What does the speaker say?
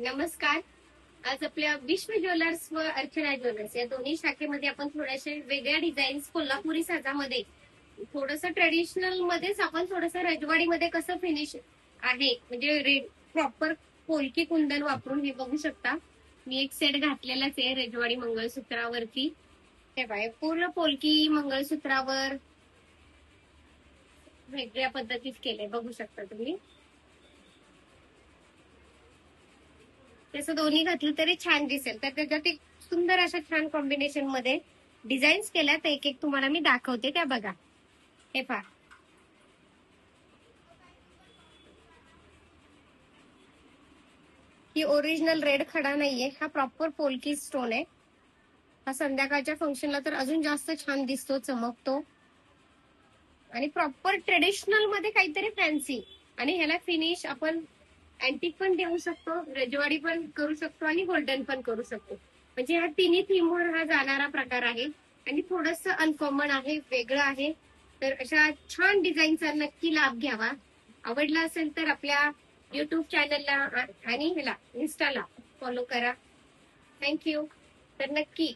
नमस्कार. आज आपल्या विश्व ज्वेलर्स व अर्चना ज्वेलर्स या दोन्ही शाखेमध्ये आपण थोड्याशा वेगळ्या डिझाईन्स कोल्हापुरी साजामध्ये थोडस ट्रेडिशनल मध्येच आपण थोडस रजवाडीमध्ये कसं फिनिश आहे म्हणजे रेड प्रॉपर पोलकी कुंदन वापरून हे बघू शकता. मी एक सेट घातलेलाच आहे रजवाडी मंगळसूत्रावरती. ते बाय पूर्ण पोलकी मंगळसूत्रावर वेगळ्या पद्धतीत केलंय बघू शकता तुम्ही. तसं दोन्ही घातलं तरी छान दिसेल. तर त्याच्यात एक सुंदर अशा छान कॉम्बिनेशनमध्ये डिझाईन्स केल्या. तर एक एक तुम्हाला मी दाखवते त्या बघा. हे पहा. ही ओरिजिनल रेड खडा नाहीये. हा प्रॉपर पोलकी स्टोन आहे. हा संध्याकाळच्या फंक्शनला तर अजून जास्त छान दिसतो चमकतो. आणि प्रॉपर ट्रेडिशनलमध्ये काहीतरी फॅन्सी आणि ह्याला फिनिश आपण अँटिक पण देऊ शकतो रजवाडी पण करू शकतो आणि गोल्डन पण करू शकतो. म्हणजे ह्या तिन्ही थीमवर हा जाणारा प्रकार आहे. आणि थोडस अनकॉमन आहे वेगळं आहे. तर अशा छान डिझाईनचा नक्की लाभ घ्यावा. आवडला असेल तर आपल्या युट्यूब चॅनलला आणि ह्याला इन्स्टाला फॉलो करा. थँक्यू तर नक्की